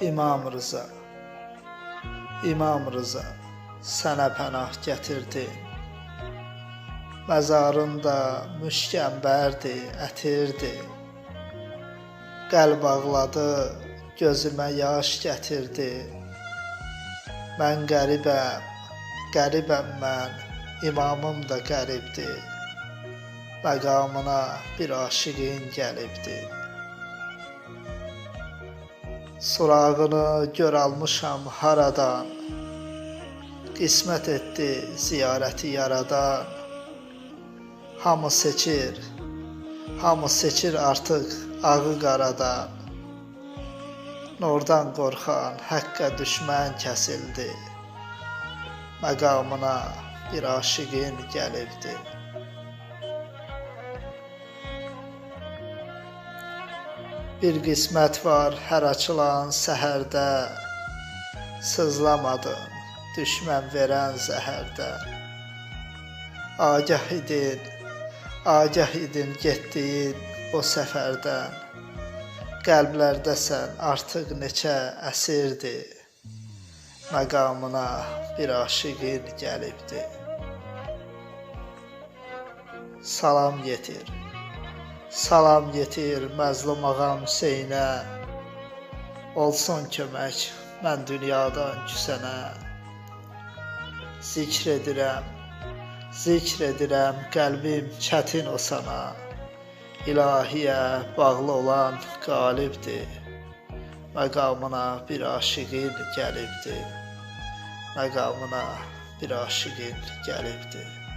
İmam Rıza. İmam Rıza sənə pənah gətirdi. Məzarında müşkəmbərdi, ətirdi. Qəlb ağladı, gözümə yaş gətirdi. Mən qəribəm, qəribəm mən, imamım da qəribdir. Məqamına bir aşiqin gəlibdir Sorağını gör almışam haradan? Qismət etdi ziyarəti yaradan. Hamı seçir, hamı seçir artıq ağı qaradan. Nordan qorxan həqqə düşmən kəsildi. Məqamına bir aşiqin gəlibdi Bir qismət var hər açılan səhərdə. Sızlamadın düşmən verən zəhərdə. Agah idin, agah idin getdiyin o səfərdən. Qəlblərdəsən artıq neçə əsirdir Məqamına bir aşiqin gəlibdi. Salam yetir Salam yetir məzlum ağam Hüseynə Olsun kömək mən dünyadan küsənə. Zikr edirəm, zikr edirəm qəlbim çətin o sana. İlahiyə bağlı olan qalibdir. Məqamına bir aşiqin gəlibdir. Məqamına bir aşiqin gəlibdir